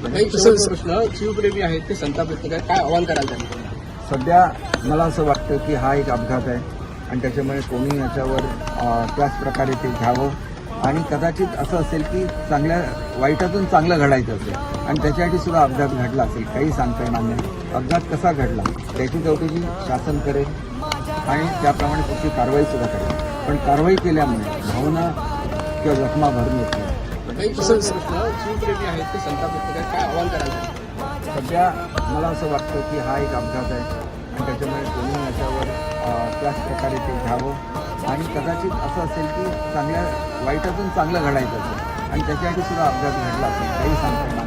शिवप्रेमी आहेत ते संताप व्यक्त काय आव्हान कराल त्यांना सध्या मला असं वाटतं की हा एक अपघात आहे आणि त्याच्यामुळे कोणी याच्यावर त्याच प्रकारे ते घ्यावं. आणि कदाचित असं असेल की चांगल्या वाईटातून चांगलं घडायचं असेल आणि त्याच्यासाठी सुद्धा अपघात घडला असेल काही सांगता येणार नाही. अपघात कसा घडला त्याची चौकशी शासन करेल आणि त्याप्रमाणे पुढची कारवाई सुद्धा करेल. पण कारवाई केल्यामुळे भावना किंवा जखमा भरून येत नाही काही प्रश्न शिवप्रेमी आहेत ते संताप व्यक्त करतात. काय आव्हान कराल त्यांना सध्या मला असं वाटतं की हा एक अपघात आहे. आणि त्याच्यामुळे कोणी याच्यावर त्याच प्रकारे ते घ्यावं. आणि कदाचित असं असेल की चांगल्या वाईटातून चांगलं घडायचं असेल. आणि त्याच्यासाठी सुद्धा अपघात घडला असेल. काही सांगता